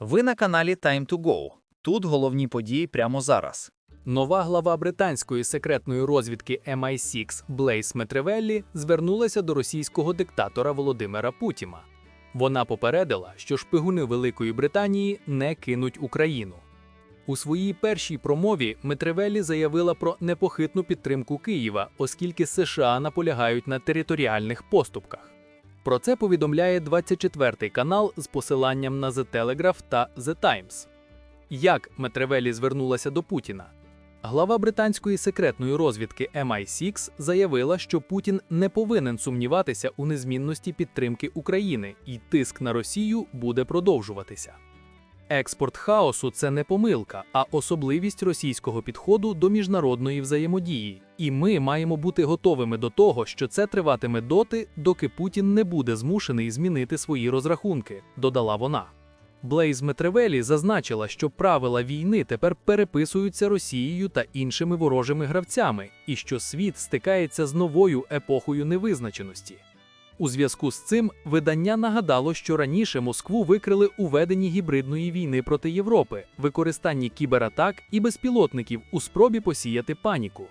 Ви на каналі Time to Go. Тут головні події прямо зараз. Нова глава британської секретної розвідки MI6 Блейс Метревеллі звернулася до російського диктатора Володимира Путіна. Вона попередила, що шпигуни Великої Британії не кинуть Україну. У своїй першій промові Метревеллі заявила про непохитну підтримку Києва, оскільки США наполягають на територіальних поступках. Про це повідомляє 24-й канал з посиланням на The Telegraph та The Times. Як Метревелі звернулася до Путіна? Глава британської секретної розвідки MI6 заявила, що Путін не повинен сумніватися у незмінності підтримки України, і тиск на Росію буде продовжуватися. Експорт хаосу це не помилка, а особливість російського підходу до міжнародної взаємодії. І ми маємо бути готовими до того, що це триватиме доти, доки Путін не буде змушений змінити свої розрахунки, додала вона. Блейз Метревелі зазначила, що правила війни тепер переписуються Росією та іншими ворожими гравцями, і що світ стикається з новою епохою невизначеності. У зв'язку з цим видання нагадало, що раніше Москву викрили у веденні гібридної війни проти Європи, використанні кібератак і безпілотників у спробі посіяти паніку.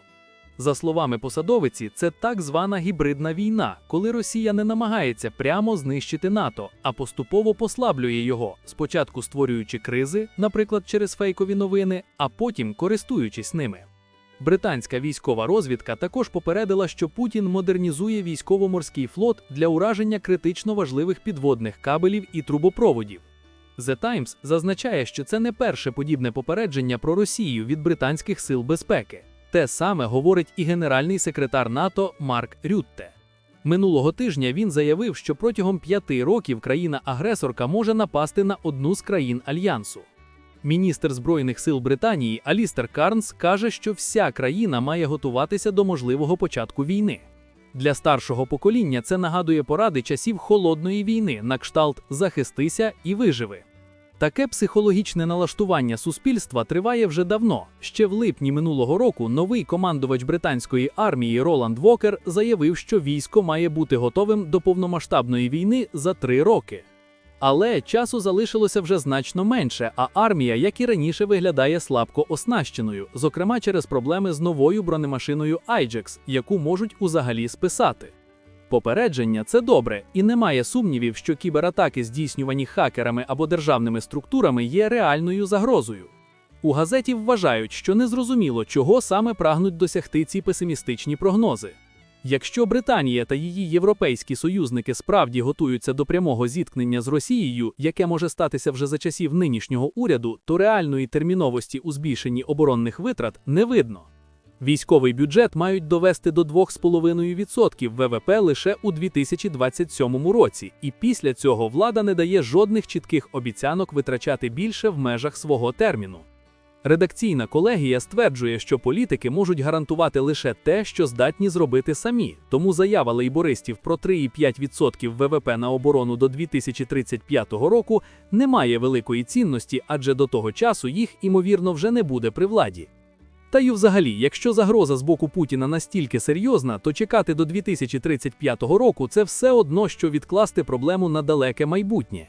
За словами посадовиці, це так звана гібридна війна, коли Росія не намагається прямо знищити НАТО, а поступово послаблює його, спочатку створюючи кризи, наприклад, через фейкові новини, а потім користуючись ними. Британська військова розвідка також попередила, що Путін модернізує військово-морський флот для ураження критично важливих підводних кабелів і трубопроводів. The Times зазначає, що це не перше подібне попередження про Росію від британських сил безпеки. Те саме говорить і генеральний секретар НАТО Марк Рютте. Минулого тижня він заявив, що протягом п'яти років країна-агресорка може напасти на одну з країн альянсу. Міністр збройних сил Британії Алістер Карнс каже, що вся країна має готуватися до можливого початку війни. Для старшого покоління це нагадує поради часів холодної війни на кшталт захистися і виживи. Таке психологічне налаштування суспільства триває вже давно. Ще в липні минулого року новий командувач британської армії Роланд Вокер заявив, що військо має бути готовим до повномасштабної війни за три роки. Але часу залишилося вже значно менше, а армія, як і раніше, виглядає слабко оснащеною, зокрема через проблеми з новою бронемашиною Ajax, яку можуть узагалі списати. Попередження це добре, і немає сумнівів, що кібератаки, здійснювані хакерами або державними структурами, є реальною загрозою. У газеті вважають, що незрозуміло, чого саме прагнуть досягти ці песимістичні прогнози. Якщо Британія та її європейські союзники справді готуються до прямого зіткнення з Росією, яке може статися вже за часів нинішнього уряду, то реальної терміновості у збільшенні оборонних витрат не видно. Військовий бюджет мають довести до 2,5% ВВП лише у 2027 році, і після цього влада не дає жодних чітких обіцянок витрачати більше в межах свого терміну. Редакційна колегія стверджує, що політики можуть гарантувати лише те, що здатні зробити самі. Тому заява лейбористів про 3,5% ВВП на оборону до 2035 року не має великої цінності, адже до того часу їх, імовірно, вже не буде при владі. Та й взагалі, якщо загроза з боку Путіна настільки серйозна, то чекати до 2035 року це все одно, що відкласти проблему на далеке майбутнє.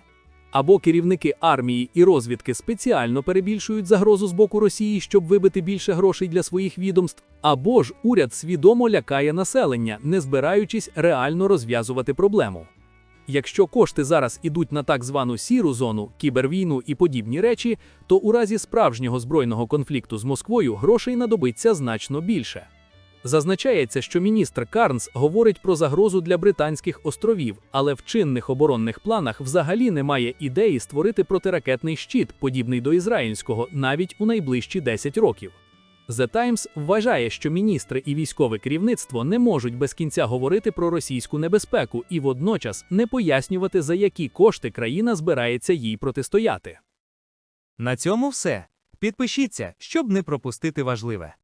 Або керівники армії і розвідки спеціально перебільшують загрозу з боку Росії, щоб вибити більше грошей для своїх відомств, або ж уряд свідомо лякає населення, не збираючись реально розв'язувати проблему. Якщо кошти зараз ідуть на так звану сіру зону, кібервійну і подібні речі, то у разі справжнього збройного конфлікту з Москвою грошей надобиться значно більше. Зазначається, що міністр Карнс говорить про загрозу для Британських островів, але в чинних оборонних планах взагалі немає ідеї створити протиракетний щит, подібний до ізраїльського, навіть у найближчі 10 років. The Times вважає, що міністри і військове керівництво не можуть без кінця говорити про російську небезпеку і водночас не пояснювати, за які кошти країна збирається їй протистояти. На цьому все. Підпишіться, щоб не пропустити важливе.